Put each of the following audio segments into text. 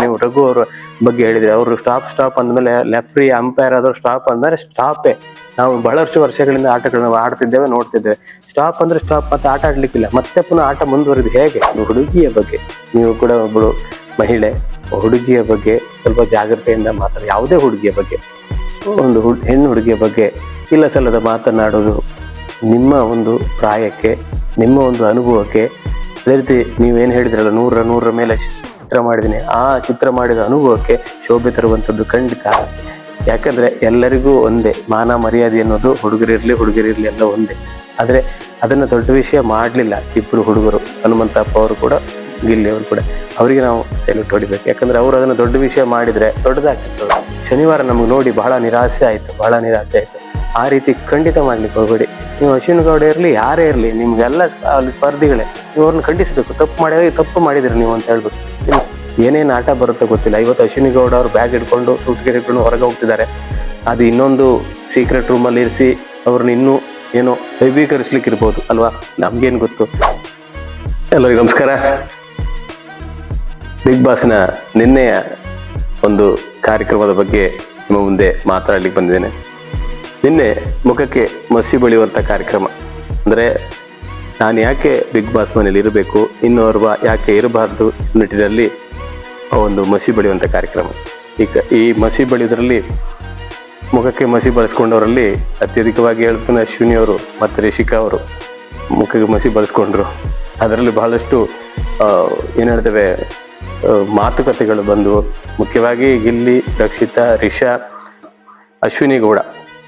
ನೀವು ರಘು ಅವ್ರ ಬಗ್ಗೆ ಹೇಳಿದ್ರೆ. ಅವರು ಸ್ಟಾಪ್ ಸ್ಟಾಪ್ ಅಂದ್ಮೇಲೆ ಲೆಫ್ರಿ ಅಂಪೈರ್ ಆದ್ರು ಸ್ಟಾಪ್ ಅಂದ್ರೆ ಸ್ಟಾಪೇ ನಾವು ಬಹಳಷ್ಟು ವರ್ಷಗಳಿಂದ ಆಟಗಳನ್ನ ಆಡ್ತಿದ್ದೇವೆ, ನೋಡ್ತಿದ್ದೇವೆ. ಸ್ಟಾಪ್ ಅಂದ್ರೆ ಸ್ಟಾಪ್ ಮತ್ತೆ ಆಟ ಆಡ್ಲಿಕ್ಕಿಲ್ಲ. ಮತ್ತೆ ಪುನಃ ಆಟ ಮುಂದುವರಿದು ಹೇಗೆ? ಹುಡುಗಿಯ ಬಗ್ಗೆ. ನೀವು ಕೂಡ ಒಬ್ಬಳು ಮಹಿಳೆ. ಹುಡುಗಿಯ ಬಗ್ಗೆ ಸ್ವಲ್ಪ ಜಾಗ್ರತೆಯಿಂದ ಮಾತಾಡಿ ಯಾವುದೇ ಹುಡುಗಿಯ ಬಗ್ಗೆ. ಒಂದು ಹೆಣ್ಣು ಹುಡುಗಿಯ ಬಗ್ಗೆ ಇಲ್ಲ ಸಲ್ಲದ ಮಾತನಾಡೋದು ನಿಮ್ಮ ಒಂದು ಪ್ರಾಯಕ್ಕೆ, ನಿಮ್ಮ ಒಂದು ಅನುಭವಕ್ಕೆ. ಅದೇ ರೀತಿ ನೀವೇನು ಹೇಳಿದ್ರಲ್ಲ ನೂರ ನೂರರ ಮೇಲೆ ಚಿತ್ರ ಮಾಡಿದ್ದೀನಿ. ಆ ಚಿತ್ರ ಮಾಡಿದ ಅನುಭವಕ್ಕೆ ಶೋಭೆ ತರುವಂಥದ್ದು ಖಂಡಿತ. ಯಾಕಂದ್ರೆ ಎಲ್ಲರಿಗೂ ಒಂದೇ, ಮಾನ ಮರ್ಯಾದೆ ಅನ್ನೋದು ಹುಡುಗರಿರಲಿ ಹುಡುಗರಿರಲಿ ಎಲ್ಲ ಒಂದೇ. ಆದರೆ ಅದನ್ನು ದೊಡ್ಡ ವಿಷಯ ಮಾಡಲಿಲ್ಲ ಇಬ್ಬರು ಹುಡುಗರು, ಹನುಮಂತಪ್ಪ ಅವರು ಕೂಡ, ಗಿಲ್ಲಿ ಅವರು ಕೂಡ. ಅವರಿಗೆ ನಾವು ಸೆಲ್ಯೂಟ್ ಹೊಡಿಬೇಕು. ಯಾಕಂದ್ರೆ ಅವರು ಅದನ್ನು ದೊಡ್ಡ ವಿಷಯ ಮಾಡಿದರೆ ದೊಡ್ಡದಾಗ್ತಿತ್ತು ಶನಿವಾರ ನಮಗೆ ನೋಡಿ ಬಹಳ ನಿರಾಸೆ ಆಯಿತು, ಬಹಳ ನಿರಾಸೆ ಆಯ್ತು. ಆ ರೀತಿ ಖಂಡಿತ ಮಾಡ್ಲಿಕ್ಕೆ ಹೋಗಬೇಡಿ. ನೀವು ಅಶ್ವಿನ್ ಗೌಡ ಇರಲಿ, ಯಾರೇ ಇರಲಿ, ನಿಮ್ಗೆಲ್ಲ ಅಲ್ಲಿ ಸ್ಪರ್ಧಿಗಳೇ, ನೀವು ಅವ್ರನ್ನ ಖಂಡಿಸಬೇಕು ತಪ್ಪು ಮಾಡಿದ್ರೆ ತಪ್ಪು ಮಾಡಿದ್ರಿ ನೀವು ಅಂತ ಹೇಳ್ಬೇಕು ಏನೇನು ಆಟ ಬರುತ್ತೆ ಗೊತ್ತಿಲ್ಲ. ಇವತ್ತು ಅಶ್ವಿನಿ ಗೌಡ ಅವ್ರು ಬ್ಯಾಗ್ ಹಿಡ್ಕೊಂಡು ಸೂಟ್ ಇಟ್ಕೊಂಡು ಹೊರಗೆ ಹೋಗ್ತಿದ್ದಾರೆ. ಅದು ಇನ್ನೊಂದು ಸೀಕ್ರೆಟ್ ರೂಮಲ್ಲಿ ಇರಿಸಿ ಅವ್ರನ್ನ ಇನ್ನೂ ಏನೋ ವೈಭೀಕರಿಸ್ಲಿಕ್ಕೆ ಇರ್ಬೋದು ಅಲ್ವಾ? ನಮ್ಗೇನು ಗೊತ್ತು? ಎಲ್ಲರಿಗೂ ನಮಸ್ಕಾರ. ಬಿಗ್ ಬಾಸ್ನ ನಿನ್ನೆಯ ಒಂದು ಕಾರ್ಯಕ್ರಮದ ಬಗ್ಗೆ ನಿಮ್ಮ ಮುಂದೆ ಮಾತಾಡ್ಲಿಕ್ಕೆ ಬಂದಿದ್ದೇನೆ. ನಿನ್ನೆ ಮುಖಕ್ಕೆ ಮಸಿ ಬಳಿಯುವಂಥ ಕಾರ್ಯಕ್ರಮ. ಅಂದರೆ ನಾನು ಯಾಕೆ ಬಿಗ್ ಬಾಸ್ ಮನೇಲಿ ಇರಬೇಕು, ಇನ್ನೋರ್ವ ಯಾಕೆ ಇರಬಾರ್ದು ನಿಟ್ಟಿನಲ್ಲಿ ಒಂದು ಮಸಿ ಬಳಿಯುವಂಥ ಕಾರ್ಯಕ್ರಮ. ಈಗ ಈ ಮಸಿ ಬಳಿಯೋದ್ರಲ್ಲಿ ಮುಖಕ್ಕೆ ಮಸಿ ಬಳಸ್ಕೊಂಡವರಲ್ಲಿ ಅತ್ಯಧಿಕವಾಗಿ ಹೇಳ್ತಾನೆ ಅಶ್ವಿನಿ ಅವರು ಮತ್ತು ರಿಷಿಕಾ ಅವರು ಮುಖಕ್ಕೆ ಮಸಿ ಬಳಸ್ಕೊಂಡ್ರು. ಅದರಲ್ಲಿ ಬಹಳಷ್ಟು ಏನು ಹೇಳ್ತೇವೆ ಮಾತುಕತೆಗಳು ಬಂದವು. ಮುಖ್ಯವಾಗಿ ಗಿಲ್ಲಿ, ರಕ್ಷಿತಾ, ರಿಷಾ, ಅಶ್ವಿನಿ ಗೌಡ.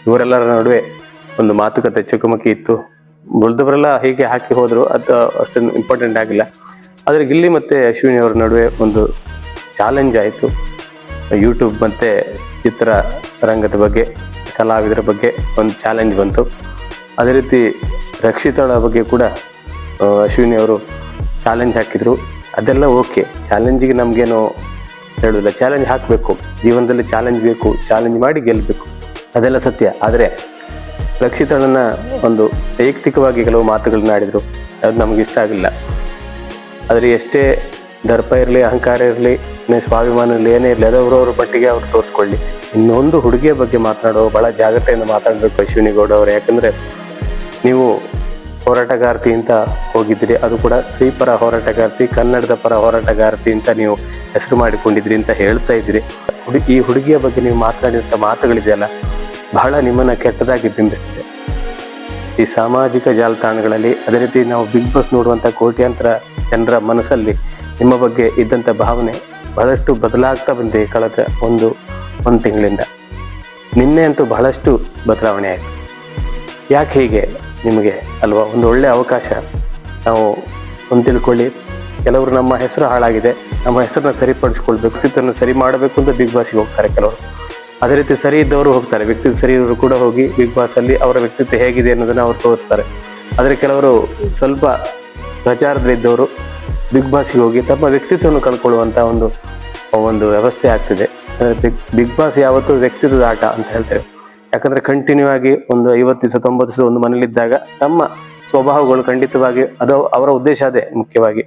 ಇವರೆಲ್ಲರ ನಡುವೆ ಒಂದು ಮಾತುಕತೆ ಚಕಮಕಿ ಇತ್ತು. ಉಳಿದವರೆಲ್ಲ ಹೀಗೆ ಹಾಕಿ ಹೋದರು. ಅದು ಅಷ್ಟೊಂದು ಇಂಪಾರ್ಟೆಂಟ್ ಆಗಿಲ್ಲ. ಆದರೆ ಗಿಲ್ಲಿ ಮತ್ತು ಅಶ್ವಿನಿ ಅವರ ನಡುವೆ ಒಂದು ಚಾಲೆಂಜ್ ಆಯಿತು. ಯೂಟ್ಯೂಬ್ ಮತ್ತು ಚಿತ್ರ ರಂಗದ ಬಗ್ಗೆ, ಕಲಾವಿದರ ಬಗ್ಗೆ ಒಂದು ಚಾಲೆಂಜ್ ಬಂತು. ಅದೇ ರೀತಿ ರಕ್ಷಿತಾಳ ಬಗ್ಗೆ ಕೂಡ ಅಶ್ವಿನಿ ಅವರು ಚಾಲೆಂಜ್ ಹಾಕಿದರು. ಅದೆಲ್ಲ ಓಕೆ ಚಾಲೆಂಜಿಗೆ ನಮಗೇನು ಹೇಳೋದಿಲ್ಲ. ಚಾಲೆಂಜ್ ಹಾಕಬೇಕು. ಜೀವನದಲ್ಲಿ ಚಾಲೆಂಜ್ ಬೇಕು. ಚಾಲೆಂಜ್ ಮಾಡಿ ಗೆಲ್ಲಬೇಕು ಅದೆಲ್ಲ ಸತ್ಯ. ಆದರೆ ರಕ್ಷಿತಳನ್ನ ಒಂದು ವೈಯಕ್ತಿಕವಾಗಿ ಕೆಲವು ಮಾತುಗಳನ್ನ ಆಡಿದರು. ಅದು ನಮಗೆ ಇಷ್ಟ ಆಗಲಿಲ್ಲ ಆದರೆ ಎಷ್ಟೇ ದರ್ಪ ಇರಲಿ, ಅಹಂಕಾರ ಇರಲಿ ಸ್ವಾಭಿಮಾನ ಇರಲಿ, ಏನೇ ಇರಲಿ, ಅದು ಅವರವ್ರ ಮಟ್ಟಿಗೆ ಅವ್ರು ತೋರಿಸ್ಕೊಳ್ಳಿ. ಇನ್ನೊಂದು ಹುಡುಗಿಯ ಬಗ್ಗೆ ಮಾತನಾಡೋ ಭಾಳ ಜಾಗ್ರತೆಯಿಂದ ಮಾತಾಡಬೇಕು ಅಶ್ವಿನಿಗೌಡ ಅವರು. ಯಾಕಂದರೆ ನೀವು ಹೋರಾಟಗಾರ್ತಿ ಅಂತ ಹೋಗಿದ್ದೀರಿ. ಅದು ಕೂಡ ಸ್ತ್ರೀ ಪರ ಹೋರಾಟಗಾರ್ತಿ, ಕನ್ನಡದ ಪರ ಹೋರಾಟಗಾರ್ತಿ ಅಂತ ನೀವು ಹೆಸರು ಮಾಡಿಕೊಂಡಿದ್ರಿ ಅಂತ ಹೇಳ್ತಾ ಇದ್ರಿ ಹುಡುಗಿ ಈ ಹುಡುಗಿಯ ಬಗ್ಗೆ ನೀವು ಮಾತನಾಡಿದಂಥ ಮಾತುಗಳಿದೆಯಲ್ಲ ಬಹಳ ನಿಮ್ಮನ್ನ ಕೆಟ್ಟದಾಗಿ ಬಿಂಬಿಸ್ತದೆ ಈ ಸಾಮಾಜಿಕ ಜಾಲತಾಣಗಳಲ್ಲಿ ಅದೇ ರೀತಿ ನಾವು ಬಿಗ್ ಬಾಸ್ ನೋಡುವಂಥ ಕೋಟ್ಯಾಂತರ ಜನರ ಮನಸ್ಸಲ್ಲಿ ನಿಮ್ಮ ಬಗ್ಗೆ ಇದ್ದಂಥ ಭಾವನೆ ಬಹಳಷ್ಟು ಬದಲಾಗ್ತಾ ಬಂದಿದೆ ಕಳೆದ ಒಂದು ಒಂದು ತಿಂಗಳಿಂದ. ನಿನ್ನೆ ಅಂತೂ ಬಹಳಷ್ಟು ಬದಲಾವಣೆ ಆಯಿತು. ಯಾಕೆ ಹೀಗೆ? ನಿಮಗೆ ಅಲ್ವಾ ಒಂದು ಒಳ್ಳೆಯ ಅವಕಾಶ? ನಾವು ಒಂದು ತಿಳ್ಕೊಳ್ಳಿ ಕೆಲವರು ನಮ್ಮ ಹೆಸರು ಹಾಳಾಗಿದೆ. ನಮ್ಮ ಹೆಸರನ್ನ ಸರಿಪಡಿಸ್ಕೊಳ್ಬೇಕು ಇದನ್ನು ಸರಿ ಮಾಡಬೇಕು ಅಂತ ಬಿಗ್ ಬಾಸ್ಗೆ ಹೋಗ್ತಾರೆ ಕೆಲವರು. ಅದೇ ರೀತಿ ಸರಿ ಇದ್ದವರು ಹೋಗ್ತಾರೆ. ವ್ಯಕ್ತಿತ್ವ ಸರಿ ಇರೋರು ಕೂಡ ಹೋಗಿ ಬಿಗ್ ಬಾಸ್ ಅಲ್ಲಿ ಅವರ ವ್ಯಕ್ತಿತ್ವ ಹೇಗಿದೆ ಅನ್ನೋದನ್ನ ಅವ್ರು ತೋರಿಸ್ತಾರೆ. ಆದರೆ ಕೆಲವರು ಸ್ವಲ್ಪ ಪ್ರಚಾರದಲ್ಲಿದ್ದವರು ಬಿಗ್ ಬಾಸ್ಗೆ ಹೋಗಿ ತಮ್ಮ ವ್ಯಕ್ತಿತ್ವವನ್ನು ಕಳ್ಕೊಳ್ಳುವಂಥ ಒಂದು ಒಂದು ವ್ಯವಸ್ಥೆ ಆಗ್ತಿದೆ. ಅಂದರೆ ಬಿಗ್ ಬಿಗ್ ಬಾಸ್ ಯಾವತ್ತೂ ವ್ಯಕ್ತಿತ್ವದ ಆಟ ಅಂತ ಹೇಳ್ತೇವೆ. ಯಾಕಂದ್ರೆ ಕಂಟಿನ್ಯೂ ಆಗಿ ಒಂದು ಐವತ್ತು ದಿವಸ, ತೊಂಬತ್ತು ದಿವಸ ಒಂದು ಮನೇಲಿದ್ದಾಗ ತಮ್ಮ ಸ್ವಭಾವಗಳು ಖಂಡಿತವಾಗಿ ಅದು ಅವರ ಉದ್ದೇಶ ಅದೇ ಮುಖ್ಯವಾಗಿ.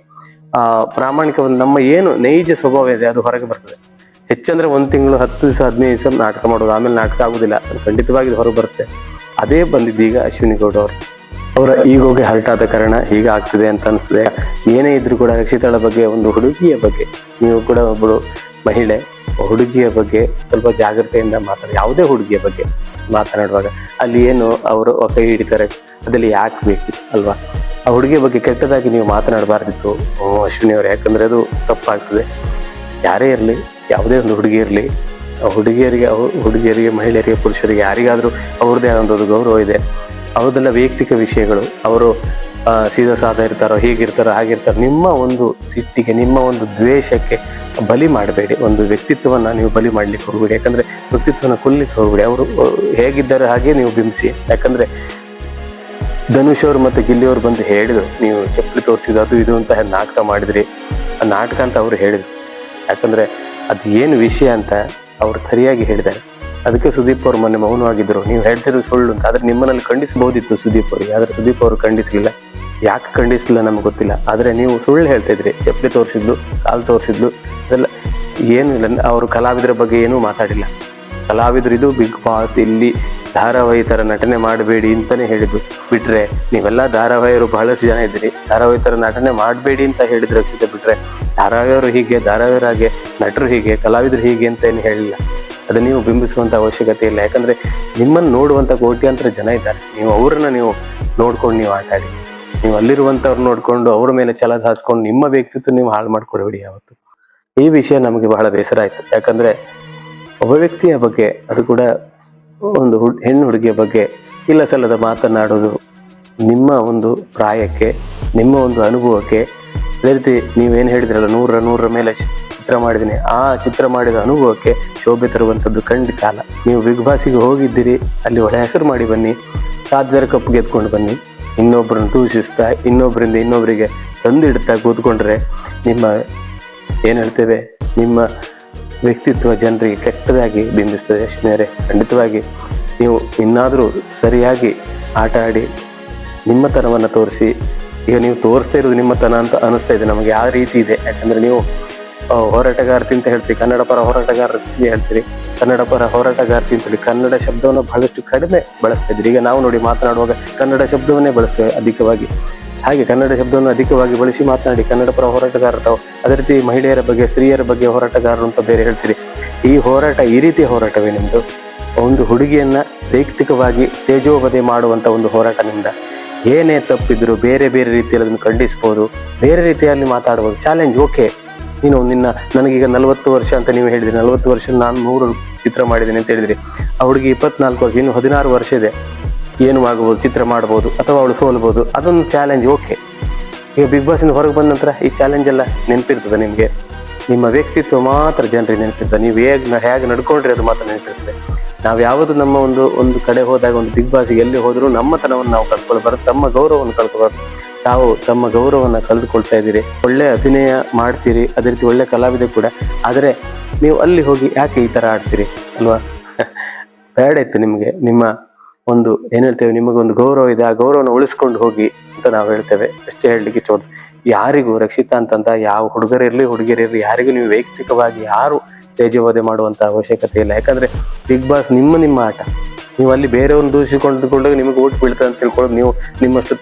ಪ್ರಾಮಾಣಿಕ ಒಂದು ನಮ್ಮ ಏನು ನೈಜ ಸ್ವಭಾವ ಇದೆ ಅದು ಹೊರಗೆ ಬರ್ತದೆ. ಹೆಚ್ಚಂದ್ರೆ ಒಂದು ತಿಂಗಳು, ಹತ್ತು ದಿವಸ, ಹದಿನೈದು ದಿವಸ ನಾಟಕ ಮಾಡೋದು. ಆಮೇಲೆ ನಾಟಕ ಆಗುದಿಲ್ಲ. ಖಂಡಿತವಾಗಿ ಹೊರಗೆ ಬರುತ್ತೆ. ಅದೇ ಬಂದಿದ್ದೀಗ ಅಶ್ವಿನಿ ಗೌಡ ಅವರು. ಅವರ ಈಗೋಗೆ ಆದ ಕಾರಣ ಹೀಗೆ ಆಗ್ತಿದೆ ಅಂತ ಅನಿಸ್ತದೆ. ಏನೇ ಇದ್ರೂ ಕೂಡ ರಕ್ಷಿತಾಳ ಬಗ್ಗೆ, ಒಂದು ಹುಡುಗಿಯ ಬಗ್ಗೆ, ನೀವು ಕೂಡ ಒಬ್ಬಳು ಮಹಿಳೆ, ಹುಡುಗಿಯ ಬಗ್ಗೆ ಸ್ವಲ್ಪ ಜಾಗ್ರತೆಯಿಂದ ಮಾತಾಡಿ. ಯಾವುದೇ ಹುಡುಗಿಯ ಬಗ್ಗೆ ಮಾತನಾಡುವಾಗ. ಅಲ್ಲಿ ಏನು ಅವರು ಕೈ ಹಿಡಿತಾರೆ, ಅದರಲ್ಲಿ ಯಾಕೆ ಬೇಕು ಅಲ್ವಾ? ಆ ಹುಡುಗಿಯ ಬಗ್ಗೆ ಕೆಟ್ಟದಾಗಿ ನೀವು ಮಾತನಾಡಬಾರ್ದಿತ್ತು. ಅಶ್ವಿನಿ ಅವರು ಯಾಕಂದ್ರೆ ಅದು ತಪ್ಪಾಗ್ತದೆ. ಯಾರೇ ಇರಲಿ ಯಾವುದೇ ಒಂದು ಹುಡುಗಿ ಇರಲಿ ಹುಡುಗಿಯರಿಗೆ ಹುಡುಗಿಯರಿಗೆ, ಮಹಿಳೆಯರಿಗೆ, ಪುರುಷರಿಗೆ, ಯಾರಿಗಾದರೂ ಅವ್ರದ್ದೇ ಆದ ಒಂದು ಗೌರವ ಇದೆ. ಅವ್ರದ್ದೆಲ್ಲ ವೈಯಕ್ತಿಕ ವಿಷಯಗಳು, ಅವರು ಸೀದಾ ಸಾಧ ಇರ್ತಾರೋ, ಹೇಗಿರ್ತಾರೋ, ಹಾಗಿರ್ತಾರೋ, ನಿಮ್ಮ ಒಂದು ಸಿಟ್ಟಿಗೆ, ನಿಮ್ಮ ಒಂದು ದ್ವೇಷಕ್ಕೆ ಬಲಿ ಮಾಡಬೇಡಿ. ಒಂದು ವ್ಯಕ್ತಿತ್ವವನ್ನು ನೀವು ಬಲಿ ಮಾಡಲಿಕ್ಕೆ ಹೋಗ್ಬೇಡಿ. ಯಾಕಂದರೆ ವ್ಯಕ್ತಿತ್ವನ ಕೊಲ್ಲಿಕ್ಕೆ ಹೋಗ್ಬೇಡಿ. ಅವರು ಹೇಗಿದ್ದಾರೆ ಹಾಗೆ ನೀವು ಬಿಂಬಿಸಿ. ಯಾಕಂದರೆ ಧನುಷ್ ಅವರು ಮತ್ತು ಗಿಲ್ಲಿಯವರು ಬಂದು ಹೇಳಿದರು, ನೀವು ಚಪ್ಪಲಿ ತೋರಿಸಿದ್ದು ಅದು ಇದು ಅಂತ ನಾಟಕ ಮಾಡಿದ್ರಿ. ಆ ನಾಟಕ ಅಂತ ಅವರು ಹೇಳಿದರು. ಯಾಕಂದ್ರೆ ಅದು ಏನು ವಿಷಯ ಅಂತ ಅವರು ಸರಿಯಾಗಿ ಹೇಳಿದ್ದಾರೆ. ಅದಕ್ಕೆ ಸುದೀಪ್ ಅವರು ಮೊನ್ನೆ ಮೌನವಾಗಿದ್ರು. ನೀವು ಹೇಳ್ತಿರೋ ಸುಳ್ಳು ಅಂತ. ಆದ್ರೆ ನಿಮ್ಮನಲ್ಲಿ ಖಂಡಿಸಬಹುದಿತ್ತು ಸುದೀಪ್ ಅವರಿಗೆ ಆದ್ರೆ ಸುದೀಪ್ ಅವರು ಖಂಡಿಸಲಿಲ್ಲ. ಯಾಕೆ ಖಂಡಿಸಲಿಲ್ಲ ನಮ್ಗೆ ಗೊತ್ತಿಲ್ಲ. ಆದ್ರೆ ನೀವು ಸುಳ್ಳು ಹೇಳ್ತಾ ಇದ್ರಿ. ಚಪ್ಪಲಿ ತೋರಿಸಿದ್ಲು, ಕಾಲು ತೋರಿಸಿದ್ಲು. ಅದೆಲ್ಲ ಏನು ಇಲ್ಲ. ಅವರು ಕಲಾವಿದರ ಬಗ್ಗೆ ಏನೂ ಮಾತಾಡಿಲ್ಲ. ಕಲಾವಿದರು ಇದು ಬಿಗ್ ಬಾಸ್, ಇಲ್ಲಿ ಧಾರಾವಾಹಿ ಥರ ನಟನೆ ಮಾಡಬೇಡಿ ಅಂತಾನೆ ಹೇಳಿದ್ರು. ಬಿಟ್ರೆ ನೀವೆಲ್ಲ ಧಾರಾವಾಹಿಯವರು ಬಹಳಷ್ಟು ಜನ ಇದ್ದೀರಿ ಧಾರಾವಾಹಿ ಥರ ನಟನೆ ಮಾಡಬೇಡಿ ಅಂತ ಹೇಳಿದ್ರು ಅಕ್ಷಿತ ಬಿಟ್ರೆ ಧಾರಾವಾಹಿಯವರು ಹೀಗೆ ಧಾರಾವಾಹಿಯರಾಗೆ ನಟರು ಹೀಗೆ, ಕಲಾವಿದರು ಹೀಗೆ ಅಂತ ಏನು ಹೇಳಿಲ್ಲ. ಅದು ನೀವು ಬಿಂಬಿಸುವಂತ ಅವಶ್ಯಕತೆ ಇಲ್ಲ. ಯಾಕಂದ್ರೆ ನಿಮ್ಮನ್ನು ನೋಡುವಂತ ಕೋಟ್ಯಾಂತರ ಜನ ಇದ್ದಾರೆ. ನೀವು ಅವ್ರನ್ನ ನೀವು ನೋಡ್ಕೊಂಡು ನೀವು ಆಟ ಆಡಿ. ನೀವು ಅಲ್ಲಿರುವಂತವ್ರು ನೋಡ್ಕೊಂಡು ಅವ್ರ ಮೇಲೆ ಛಲ ಸಾಧಿಸ್ಕೊಂಡು ನಿಮ್ಮ ವ್ಯಕ್ತಿತ್ವ ನೀವು ಹಾಳು ಮಾಡ್ಕೊಡ್ಬೇಡಿ ಯಾವತ್ತು. ಈ ವಿಷಯ ನಮಗೆ ಬಹಳ ಬೇಸರ ಆಯ್ತು. ಯಾಕಂದ್ರೆ ಒಬ್ಬ ವ್ಯಕ್ತಿಯ ಬಗ್ಗೆ, ಅದು ಕೂಡ ಒಂದು ಹೆಣ್ಣು ಹುಡುಗಿಯ ಬಗ್ಗೆ ಇಲ್ಲ ಸಲ್ಲದ ಮಾತನಾಡೋದು ನಿಮ್ಮ ಒಂದು ಪ್ರಾಯಕ್ಕೆ, ನಿಮ್ಮ ಒಂದು ಅನುಭವಕ್ಕೆ. ಅದೇ ರೀತಿ ನೀವೇನು ಹೇಳಿದ್ರಲ್ಲ ನೂರ ನೂರರ ಮೇಲೆ ಚಿತ್ರ ಮಾಡಿದ್ದೀನಿ. ಆ ಚಿತ್ರ ಮಾಡಿದ ಅನುಭವಕ್ಕೆ ಶೋಭೆ ತರುವಂಥದ್ದು ಖಂಡಿತ ಅಲ್ಲ. ನೀವು ಬಿಗ್ ಬಾಸಿಗೆ ಹೋಗಿದ್ದೀರಿ, ಅಲ್ಲಿ ಒಳ್ಳೆ ಹೆಸರು ಮಾಡಿ ಬನ್ನಿ ಸಾಧ್ಯರ ಕಪ್ ಗೆದ್ಕೊಂಡು ಬನ್ನಿ. ಇನ್ನೊಬ್ಬರನ್ನು ದೂಷಿಸ್ತಾ ಇನ್ನೊಬ್ಬರಿಂದ ಇನ್ನೊಬ್ಬರಿಗೆ ತಂದಿಡ್ತಾ ಕೂತ್ಕೊಂಡ್ರೆ ನಿಮ್ಮ, ಏನು ಹೇಳ್ತೇವೆ, ನಿಮ್ಮ ವ್ಯಕ್ತಿತ್ವ ಜನರಿಗೆ ಕೆಟ್ಟದಾಗಿ ಬಿಂಬಿಸ್ತದೆ. ಸ್ನೇಹರೆ ಖಂಡಿತವಾಗಿ ನೀವು ಇನ್ನಾದರೂ ಸರಿಯಾಗಿ ಆಟ ಆಡಿ ನಿಮ್ಮತನವನ್ನು ತೋರಿಸಿ, ಈಗ ನೀವು ತೋರಿಸ್ತಾ ಇರೋದು ನಿಮ್ಮತನ ಅಂತ ಅನಿಸ್ತಾ ಇದೆ. ನಮಗೆ ಯಾವ ರೀತಿ ಇದೆ? ಯಾಕಂದರೆ ನೀವು ಹೋರಾಟಗಾರ್ತಿ ಅಂತ ಹೇಳ್ತೀರಿ ಕನ್ನಡ ಪರ ಹೋರಾಟಗಾರತಿ ಹೇಳ್ತೀರಿ. ಕನ್ನಡ ಪರ ಹೋರಾಟಗಾರ್ತಿ ಅಂತ ಹೇಳಿ ಕನ್ನಡ ಶಬ್ದವನ್ನು ಬಹಳಷ್ಟು ಕಡಿಮೆ ಬಳಸ್ತಾ ಇದ್ರಿ ಈಗ ನಾವು ನೋಡಿ ಮಾತನಾಡುವಾಗ ಕನ್ನಡ ಶಬ್ದವನ್ನೇ ಬಳಸ್ತೇವೆ ಅಧಿಕವಾಗಿ. ಹಾಗೆ ಕನ್ನಡ ಶಬ್ದವನ್ನು ಅಧಿಕವಾಗಿ ಬಳಸಿ ಮಾತನಾಡಿ ಕನ್ನಡ ಪರ ಹೋರಾಟಗಾರ ತಾವು ಅದೇ ರೀತಿ ಮಹಿಳೆಯರ ಬಗ್ಗೆ, ಸ್ತ್ರೀಯರ ಬಗ್ಗೆ ಹೋರಾಟಗಾರರು ಅಂತ ಬೇರೆ ಹೇಳ್ತೀರಿ. ಈ ಹೋರಾಟ ಈ ರೀತಿಯ ಹೋರಾಟವೇ ನಿಮ್ಮದು ಒಂದು ಹುಡುಗಿಯನ್ನ ವೈಯಕ್ತಿಕವಾಗಿ ತೇಜೋವಧೆ ಮಾಡುವಂಥ ಒಂದು ಹೋರಾಟ ನಿಮ್ದ? ಏನೇ ತಪ್ಪಿದ್ರು ಬೇರೆ ಬೇರೆ ರೀತಿಯಲ್ಲಿ ಅದನ್ನು ಖಂಡಿಸ್ಬೋದು, ಬೇರೆ ರೀತಿಯಲ್ಲಿ ಮಾತಾಡ್ಬೋದು. ಚಾಲೆಂಜ್ ಓಕೆ ನೀನು ನಿನ್ನ ನನಗೀಗ ನಲವತ್ತು ವರ್ಷ ಅಂತ ನೀವು ಹೇಳಿದ್ರಿ. ನಲವತ್ತು ವರ್ಷ ನಾನು ನೂರು ಚಿತ್ರ ಮಾಡಿದ್ದೀನಿ ಅಂತ ಹೇಳಿದ್ರಿ. ಆ ಹುಡುಗಿ ಇಪ್ಪತ್ನಾಲ್ಕು ವರ್ಷ, ಇನ್ನು ಹದಿನಾರು ವರ್ಷ ಇದೆ. ಏನು ಆಗ್ಬೋದು, ಚಿತ್ರ ಮಾಡ್ಬೋದು ಅಥವಾ ಅವಳು ಸೋಲ್ಬೋದು, ಅದೊಂದು ಚಾಲೆಂಜ್ ಓಕೆ ಈಗ ಬಿಗ್ ಬಾಸಿಂದ ಹೊರಗೆ ಬಂದ ನಂತರ ಈ ಚಾಲೆಂಜ್ ಎಲ್ಲ ನೆನಪಿರ್ತದೆ ನಿಮಗೆ. ನಿಮ್ಮ ವ್ಯಕ್ತಿತ್ವ ಮಾತ್ರ ಜನರಿಗೆ ನೆನಪಿರ್ತದೆ. ನೀವು ಹೇಗೆ ಹೇಗೆ ನಡ್ಕೊಂಡ್ರೆ ಅದು ಮಾತ್ರ ನೆನಪಿರ್ತದೆ. ನಾವು ಯಾವುದು ನಮ್ಮ ಒಂದು ಒಂದು ಕಡೆ ಹೋದಾಗ, ಒಂದು ಬಿಗ್ ಬಾಸ್ಗೆ ಎಲ್ಲಿ ಹೋದರೂ ನಮ್ಮತನವನ್ನು ನಾವು ಕಳ್ಕೊಳ್ಬಾರ್ದು ತಮ್ಮ ಗೌರವವನ್ನು ಕಳ್ಕೊಬಾರ್ದು ತಾವು ತಮ್ಮ ಗೌರವವನ್ನು ಕಳೆದುಕೊಳ್ತಾ ಇದ್ದೀರಿ. ಒಳ್ಳೆ ಅಭಿನಯ ಮಾಡ್ತೀರಿ, ಅದೇ ರೀತಿ ಒಳ್ಳೆ ಕಲಾವಿದ ಕೂಡ. ಆದರೆ ನೀವು ಅಲ್ಲಿ ಹೋಗಿ ಯಾಕೆ ಈ ಥರ ಆಡ್ತೀರಿ, ಅಲ್ವಾ? ಬೇಡ ಇತ್ತು ನಿಮಗೆ, ನಿಮ್ಮ ಒಂದು ಏನ್ ಹೇಳ್ತೇವೆ ನಿಮಗೊಂದು ಗೌರವ ಇದೆ, ಆ ಗೌರವನ ಉಳಿಸ್ಕೊಂಡು ಹೋಗಿ ಅಂತ ನಾವು ಹೇಳ್ತೇವೆ. ಅಷ್ಟೇ ಹೇಳಲಿಕ್ಕೆ ಇಷ್ಟಪಡ್ ಯಾರಿಗೂ ರಕ್ಷಿತಾ ಅಂತಂದ ಯಾವ ಹುಡುಗರಿರ್ಲಿ ಹುಡುಗಿಯರಿರ್ಲಿ ಯಾರಿಗೂ ನೀವು ವೈಯಕ್ತಿಕವಾಗಿ ಯಾರು ತೇಜವಾದೆ ಮಾಡುವಂತ ಅವಶ್ಯಕತೆ ಇಲ್ಲ. ಯಾಕಂದ್ರೆ ಬಿಗ್ ಬಾಸ್ ನಿಮ್ಮ ನಿಮ್ಮ ಆಟ. ನೀವು ಅಲ್ಲಿ ಬೇರೆಯವ್ರನ್ನ ದೂಷಿಸಿಕೊಂಡುಕೊಂಡಾಗ ನಿಮಗೆ ಓಟ್ ಬೀಳ್ತದೆ ಅಂತ ತಿಳ್ಕೊಳ್ಳೋದು ನೀವು ನಿಮ್ಮಷ್ಟು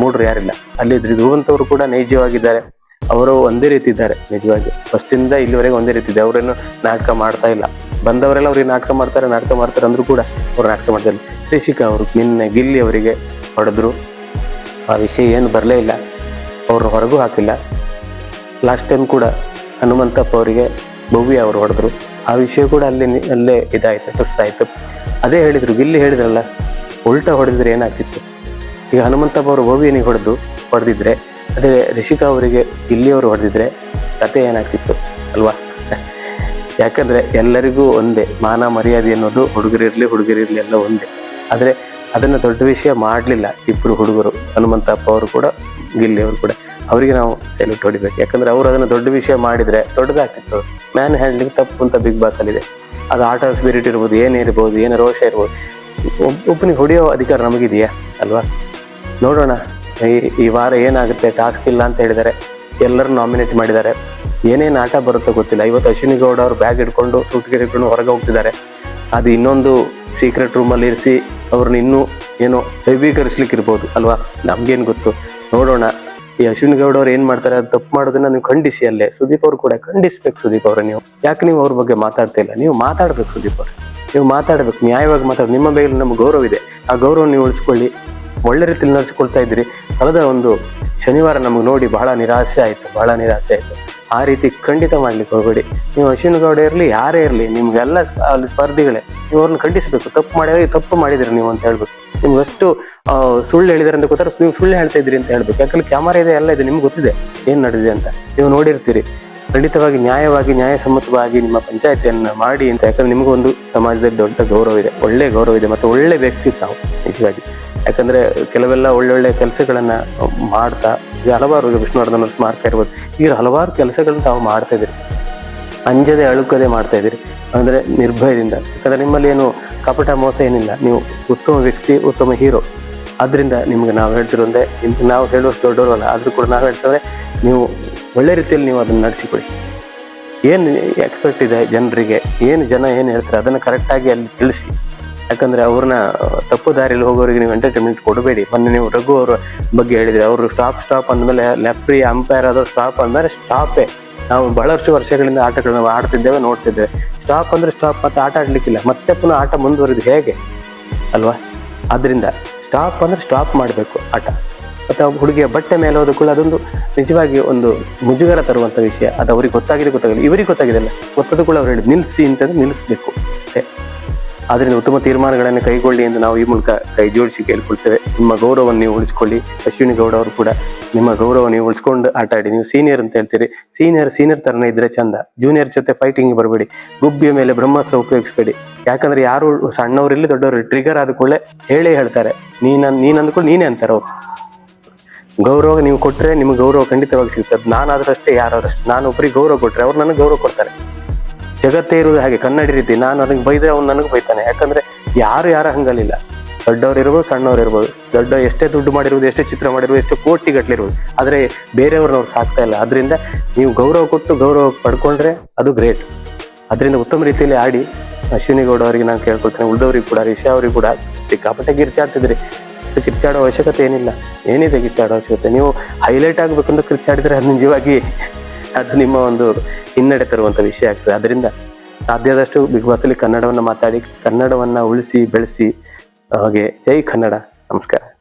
ಮೂಡ್ರು ಯಾರಿಲ್ಲ. ಅಲ್ಲಿ ಇರುವಂತವ್ರು ಕೂಡ ನೈಜವಾಗಿದ್ದಾರೆ. ಅವರು ಒಂದೇ ರೀತಿ ಇದ್ದಾರೆ ನಿಜವಾಗಿ. ಫಸ್ಟಿಂದ ಇಲ್ಲಿವರೆಗೆ ಒಂದೇ ರೀತಿ ಇದೆ. ಅವರೇನು ನಾಟಕ ಮಾಡ್ತಾ ಇಲ್ಲ. ಬಂದವರೆಲ್ಲ ಅವ್ರಿಗೆ ನಾಟಕ ಮಾಡ್ತಾರೆ ನಾಟಕ ಮಾಡ್ತಾರೆ ಅಂದ್ರೂ ಕೂಡ ಅವ್ರು ನಾಟಕ ಮಾಡ್ತಾರೆ. ರಿಷಿಕಾ ಅವರು ನಿನ್ನೆ ಗಿಲ್ಲಿ ಅವರಿಗೆ ಹೊಡೆದ್ರು. ಆ ವಿಷಯ ಏನು ಬರಲೇ ಇಲ್ಲ. ಅವರು ಹೊರಗೂ ಹಾಕಿಲ್ಲ. ಲಾಸ್ಟ್ ಟೈಮ್ ಕೂಡ ಹನುಮಂತಪ್ಪ ಅವರಿಗೆ ಭವ್ಯ ಅವರು ಹೊಡೆದ್ರು. ಆ ವಿಷಯ ಕೂಡ ಅಲ್ಲಿ ಅಲ್ಲೇ ಇದಾಯಿತು ತುಸ್ತಾಯಿತು ಅದೇ ಹೇಳಿದರು, ಗಿಲ್ಲಿ ಹೇಳಿದ್ರಲ್ಲ, ಉಲ್ಟಾ ಹೊಡೆದಿದ್ರೆ ಏನಾಗ್ತಿತ್ತು? ಈಗ ಹನುಮಂತಪ್ಪ ಅವರು ಭವ್ಯನಿಗೆ ಹೊಡೆದು, ಹೊಡೆದಿದ್ರೆ, ಅದೇ ರಿಷಿಕಾ ಅವರಿಗೆ ಗಿಲ್ಲಿಯವರು ಹೊಡೆದಿದ್ರೆ, ಕತೆ ಏನಾಗ್ತಿತ್ತು? ಅಲ್ವಾ? ಯಾಕಂದ್ರೆ ಎಲ್ಲರಿಗೂ ಒಂದೇ, ಮಾನ ಮರ್ಯಾದೆ ಅನ್ನೋದು ಹುಡುಗರಿರಲಿ ಹುಡುಗರಿರ್ಲಿ ಎಲ್ಲ ಒಂದೇ. ಆದ್ರೆ ಅದನ್ನ ದೊಡ್ಡ ವಿಷಯ ಮಾಡಲಿಲ್ಲ ಇಬ್ಬರು ಹುಡುಗರು, ಹನುಮಂತಪ್ಪ ಅವರು ಕೂಡ, ಗಿಲ್ಲಿ ಅವರು ಕೂಡ. ಅವರಿಗೆ ನಾವು ಸೆಲ್ಯೂಟ್ ಹೊಡಿಬೇಕು. ಯಾಕಂದ್ರೆ ಅವರು ಅದನ್ನ ದೊಡ್ಡ ವಿಷಯ ಮಾಡಿದ್ರೆ ದೊಡ್ಡದಾಗ್ತಿತ್ತು. ಮ್ಯಾನ್ ಹ್ಯಾಂಡ್ಲಿಂಗ್ ತಪ್ಪು ಅಂತ ಬಿಗ್ ಬಾಸ್ ಅಲ್ಲಿದೆ ಅದು ಆಟ ಸ್ಪಿರಿಟ್ ಇರ್ಬೋದು, ಏನು ಇರ್ಬೋದು, ಏನೋ ರೋಷ ಇರ್ಬೋದು. ಒಬ್ಬ ಒಬ್ಬನಿಗೆ ಹೊಡೆಯೋ ಅಧಿಕಾರ ನಮಗಿದೆಯಾ? ಅಲ್ವಾ? ನೋಡೋಣ. ಈ ಈ ವಾರ ಏನಾಗುತ್ತೆ, ಟಾಸ್ಕ್ ಇಲ್ಲ ಅಂತ ಹೇಳಿದ್ದಾರೆ ಎಲ್ಲರೂ ನಾಮಿನೇಟ್ ಮಾಡಿದ್ದಾರೆ. ಏನೇನು ಆಟ ಬರುತ್ತೋ ಗೊತ್ತಿಲ್ಲ. ಇವತ್ತು ಅಶ್ವಿನಿ ಗೌಡ ಅವರು ಬ್ಯಾಗ್ ಹಿಡ್ಕೊಂಡು ಸೂಟ್ಕೇಸ್ ಹಿಡ್ಕೊಂಡು ಹೊರಗೆ ಹೋಗ್ತಿದ್ದಾರೆ. ಅದು ಇನ್ನೊಂದು ಸೀಕ್ರೆಟ್ ರೂಮಲ್ಲಿ ಇರಿಸಿ ಅವ್ರನ್ನ ಇನ್ನೂ ಏನೋ ದೈವೀಕರಿಸ್ಲಿಕ್ಕೆ ಇರ್ಬೋದು ಅಲ್ವಾ? ನಮ್ಗೇನು ಗೊತ್ತು? ನೋಡೋಣ. ಈ ಅಶ್ವಿನಿ ಗೌಡ ಅವ್ರು ಏನು ಮಾಡ್ತಾರೆ ಅದು ತಪ್ಪು ಮಾಡೋದನ್ನ ನೀವು ಖಂಡಿಸಿ ಅಲ್ಲೇ. ಸುದೀಪ್ ಅವ್ರು ಕೂಡ ಖಂಡಿಸ್ಬೇಕು ಸುದೀಪ್ ಅವ್ರ ನೀವು. ಯಾಕೆ ನೀವು ಅವ್ರ ಬಗ್ಗೆ ಮಾತಾಡ್ತಾ ಇಲ್ಲ? ನೀವು ಮಾತಾಡ್ಬೇಕು ಸುದೀಪ್ ಅವ್ರೆ. ನೀವು ಮಾತಾಡ್ಬೇಕು. ನ್ಯಾಯವಾಗಿ ಮಾತಾಡಿ ನಿಮ್ಮ ಮೇಲೆ ನಮ್ಗೆ ಗೌರವ ಇದೆ. ಆ ಗೌರವ ನೀವು ಉಳಿಸ್ಕೊಳ್ಳಿ. ಒಳ್ಳೆ ರೀತಿಯಲ್ಲಿ ನಡೆಸ್ಕೊಳ್ತಾ ಇದ್ದೀರಿ. ಕಳೆದ ಒಂದು ಶನಿವಾರ ನಮ್ಗೆ ನೋಡಿ ಬಹಳ ನಿರಾಸೆ ಆಯಿತು, ಬಹಳ ನಿರಾಸೆ ಆಯಿತು. ಆ ರೀತಿ ಖಂಡಿತ ಮಾಡ್ಲಿಕ್ಕೆ ಹೋಗಬೇಡಿ. ನೀವು ಅಶ್ವಿನ್ ಗೌಡ ಇರಲಿ, ಯಾರೇ ಇರಲಿ, ನಿಮ್ಗೆಲ್ಲ ಅಲ್ಲಿ ಸ್ಪರ್ಧಿಗಳೇ ನೀವು ಅವ್ರನ್ನ ಖಂಡಿಸಬೇಕು. ತಪ್ಪು ಮಾಡಿದ್ರೆ ತಪ್ಪು ಮಾಡಿದ್ರಿ ನೀವು ಅಂತ ಹೇಳ್ಬೇಕು. ನಿಮ್ಗೆ ಅಷ್ಟು ಸುಳ್ಳು ಹೇಳಿದಾರೆ ಅಂತ ಗೊತ್ತಾರೆ ನೀವು ಸುಳ್ಳು ಹೇಳ್ತಾ ಇದ್ರಿ ಅಂತ ಹೇಳ್ಬೇಕು. ಯಾಕಂದ್ರೆ ಕ್ಯಾಮರಾ ಇದೆ, ಎಲ್ಲ ಇದೆ, ನಿಮ್ಗೆ ಗೊತ್ತಿದೆ ಏನು ನಡೆದಿದೆ ಅಂತ. ನೀವು ನೋಡಿರ್ತೀರಿ. ಖಂಡಿತವಾಗಿ ನ್ಯಾಯವಾಗಿ, ನ್ಯಾಯಸಮ್ಮತವಾಗಿ ನಿಮ್ಮ ಪಂಚಾಯತಿಯನ್ನು ಮಾಡಿ ಅಂತ. ಯಾಕಂದ್ರೆ ನಿಮಗೊಂದು ಸಮಾಜದಲ್ಲಿ ದೊಡ್ಡ ಗೌರವ ಇದೆ, ಒಳ್ಳೆ ಗೌರವ ಇದೆ, ಮತ್ತು ಒಳ್ಳೆ ವ್ಯಕ್ತಿ ತಾವು ನಿಜವಾಗಿ. ಯಾಕಂದ್ರೆ ಕೆಲವೆಲ್ಲ ಒಳ್ಳೊಳ್ಳೆ ಕೆಲಸಗಳನ್ನ ಮಾಡ್ತಾ ಈಗ ಹಲವಾರು ವಿಷ್ಣುವರ್ಧನ ಸ್ಮಾರಕ ಇರ್ಬೋದು, ಈ ಹಲವಾರು ಕೆಲಸಗಳನ್ನ ತಾವು ಮಾಡ್ತಾ ಇದ್ದೀರಿ. ಅಂಜದೆ ಅಳುಕದೆ ಮಾಡ್ತಾ ಇದ್ದೀರಿ. ಅಂದ್ರೆ ನಿರ್ಭಯದಿಂದ. ಯಾಕಂದ್ರೆ ನಿಮ್ಮಲ್ಲಿ ಏನು ಕಪಟ ಮೋಸ ಏನಿಲ್ಲ. ನೀವು ಉತ್ತಮ ವ್ಯಕ್ತಿ, ಉತ್ತಮ ಹೀರೋ. ಆದ್ರಿಂದ ನಿಮ್ಗೆ ನಾವು ಹೇಳ್ತಿರೋದೇ ನಿಮ್ಗೆ ನಾವು ಹೇಳುವಷ್ಟು ದೊಡ್ಡವರು ಅಲ್ಲ. ಆದ್ರೂ ಕೂಡ ನಾವು ಹೇಳ್ತೇವೆ, ನೀವು ಒಳ್ಳೆ ರೀತಿಯಲ್ಲಿ ನೀವು ಅದನ್ನ ನಡೆಸಿಕೊಳ್ಳಿ ಏನು ಎಕ್ಸ್ಪೆಕ್ಟ್ ಇದೆ ಜನರಿಗೆ, ಏನು ಜನ ಏನು ಹೇಳ್ತಾರೆ ಅದನ್ನು ಕರೆಕ್ಟಾಗಿ ಅಲ್ಲಿ ತಿಳಿಸಿ. ಯಾಕಂದ್ರೆ ಅವ್ರನ್ನ ತಪ್ಪು ದಾರಿಯಲ್ಲಿ ಹೋಗೋರಿಗೆ ನೀವು ಎಂಟರ್ಟೈನ್ಮೆಂಟ್ ಕೊಡಬೇಡಿ. ಮೊನ್ನೆ ನೀವು ರಘು ಅವರ ಬಗ್ಗೆ ಹೇಳಿದ್ರೆ, ಅವರು ಸ್ಟಾಪ್ ಸ್ಟಾಪ್ ಅಂದಮೇಲೆ ಲೆಫ್ರಿ ಅಂಪೈರ್ ಆದವ್ರು ಸ್ಟಾಪ್ ಅಂದ್ರೆ ಸ್ಟಾಪೇ ನಾವು ಬಹಳಷ್ಟು ವರ್ಷಗಳಿಂದ ಆಟಗಳನ್ನ ಆಡ್ತಿದ್ದೇವೆ, ನೋಡ್ತಿದ್ದೇವೆ. ಸ್ಟಾಪ್ ಅಂದ್ರೆ ಸ್ಟಾಪ್ ಮತ್ತೆ ಆಟ ಆಡ್ಲಿಕ್ಕಿಲ್ಲ, ಮತ್ತೆ ಪುನಃ ಆಟ ಮುಂದುವರಿದು ಹೇಗೆ? ಅಲ್ವಾ? ಅದರಿಂದ ಸ್ಟಾಪ್ ಅಂದ್ರೆ ಸ್ಟಾಪ್ ಮಾಡಬೇಕು ಆಟ. ಮತ್ತೆ ಹುಡುಗಿಯ ಬಟ್ಟೆ ಮೇಲೆ ಹೋದ ಕೂಡ ಅದೊಂದು ನಿಜವಾಗಿ ಒಂದು ಮುಜುಗರ ತರುವಂತ ವಿಷಯ. ಅದು ಅವ್ರಿಗೆ ಗೊತ್ತಾಗಿದೆ ಗೊತ್ತಾಗಿಲ್ಲ ಇವರಿಗೆ ಗೊತ್ತಾಗಿದೆಲ್ಲ ಗೊತ್ತದ ಕೂಡ ಅವ್ರು ಹೇಳಿ ನಿಲ್ಲಿಸಿ ಅಂತಂದ್ರೆ ನಿಲ್ಲಿಸ್ಬೇಕು ಆದ್ರಿಂದ ಉತ್ತಮ ತೀರ್ಮಾನಗಳನ್ನು ಕೈಗೊಳ್ಳಿ ಎಂದು ನಾವು ಈ ಮೂಲಕ ಕೈ ಜೋಡಿಸಿ ಕೇಳ್ಕೊಳ್ತೇವೆ. ನಿಮ್ಮ ಗೌರವವನ್ನು ನೀವು ಉಳಿಸ್ಕೊಳ್ಳಿ. ಅಶ್ವಿನಿ ಗೌಡ ಅವರು ಕೂಡ ನಿಮ್ಮ ಗೌರವ ನೀವು ಉಳಿಸ್ಕೊಂಡು ಆಟ ಆಡಿ. ನೀವು ಸೀನಿಯರ್ ಅಂತ ಹೇಳ್ತೀರಿ. ಸೀನಿಯರ್ ಸೀನಿಯರ್ ತರನೇ ಇದ್ರೆ ಚಂದ. ಜೂನಿಯರ್ ಜೊತೆ ಫೈಟಿಂಗ್ ಬರಬೇಡಿ. ಗುಬ್ಬಿಯ ಮೇಲೆ ಬ್ರಹ್ಮಾಸ್ತ್ರ ಉಪಯೋಗಿಸಬೇಡಿ. ಯಾಕಂದ್ರೆ ಯಾರು ಸಣ್ಣವರಿಲ್ಲಿ ದೊಡ್ಡವರು ಟ್ರಿಗರ್ ಆದ ಕೂಡಲೇ ಹೇಳೇ ಹೇಳ್ತಾರೆ. ನೀನ್ ನೀನ್ ಅಂದ್ಕೊಂಡು ನೀನೇ ಅಂತಾರೆ? ಅವ್ರು ಗೌರವ ನೀವು ಕೊಟ್ರೆ ನಿಮ್ಗೆ ಗೌರವ ಖಂಡಿತವಾಗಿ ಸಿಗ್ತದೆ. ನಾನಾದ್ರಷ್ಟೇ ಯಾರಾದ್ರಷ್ಟೇ ನಾನು ಒಬ್ಬರಿಗೆ ಗೌರವ ಕೊಟ್ರೆ ಅವ್ರು ನನಗೆ ಗೌರವ ಕೊಡ್ತಾರೆ. ಜಗತ್ತೇ ಇರುವುದು ಹಾಗೆ, ಕನ್ನಡಿ ರೀತಿ. ನಾನು ಅದಕ್ಕೆ ಬೈದ್ರೆ ಅವ್ನು ನನಗೆ ಬೈತಾನೆ. ಯಾಕಂದ್ರೆ ಯಾರು ಯಾರ ಹಂಗಲಿಲ್ಲ ದೊಡ್ಡವ್ರು ಇರ್ಬೋದು, ಸಣ್ಣವ್ರು ಇರ್ಬೋದು. ದೊಡ್ಡ ಎಷ್ಟೇ ದುಡ್ಡು ಮಾಡಿರ್ಬೋದು, ಎಷ್ಟೇ ಚಿತ್ರ ಮಾಡಿರ್ಬೋದು, ಎಷ್ಟೇ ಕೋಟಿ ಗಟ್ಟಲಿರ್ಬೋದು ಆದ್ರೆ ಬೇರೆಯವ್ರನ್ನ ಅವ್ರು ಸಾಕ್ತಾ ಇಲ್ಲ. ಅದರಿಂದ ನೀವು ಗೌರವ ಕೊಟ್ಟು ಗೌರವ ಪಡ್ಕೊಂಡ್ರೆ ಅದು ಗ್ರೇಟ್ ಅದರಿಂದ ಉತ್ತಮ ರೀತಿಯಲ್ಲಿ ಆಡಿ ಅಶ್ವಿನಿ ಗೌಡ ಅವರಿಗೆ ನಾನು ಕೇಳ್ಕೊಳ್ತೇನೆ, ಉಳಿದವ್ರಿಗೆ ಕೂಡ ರಿಷಾ ಅವ್ರಿಗೆ ಕೂಡ ಸಿಕ್ಕಾಪಟ್ಟೆ ಗಿರ್ಚಾಡ್ತಿದ್ರಿ ಕಿರ್ಚಾಡೋ ಅವಶ್ಯಕತೆ ಏನಿಲ್ಲ. ಏನಿದೆ ಕಿರ್ಚಾಡೋ ಅವಶ್ಯಕತೆ? ನೀವು ಹೈಲೈಟ್ ಆಗ್ಬೇಕಂತ ಕಿರ್ಚಾಡಿದ್ರೆ ಅದು ನಿಜವಾಗಿ ಅದು ನಿಮ್ಮ ಒಂದು ಹಿನ್ನಡೆ ತರುವಂಥ ವಿಷಯ ಆಗ್ತದೆ. ಅದರಿಂದ ಸಾಧ್ಯದಷ್ಟು ಬಿಗ್ ಬಾಸ್ ಅಲ್ಲಿ ಕನ್ನಡವನ್ನ ಮಾತಾಡಿ, ಕನ್ನಡವನ್ನ ಉಳಿಸಿ, ಬೆಳೆಸಿ, ಹಾಗೆ ಜೈ ಕನ್ನಡ. ನಮಸ್ಕಾರ.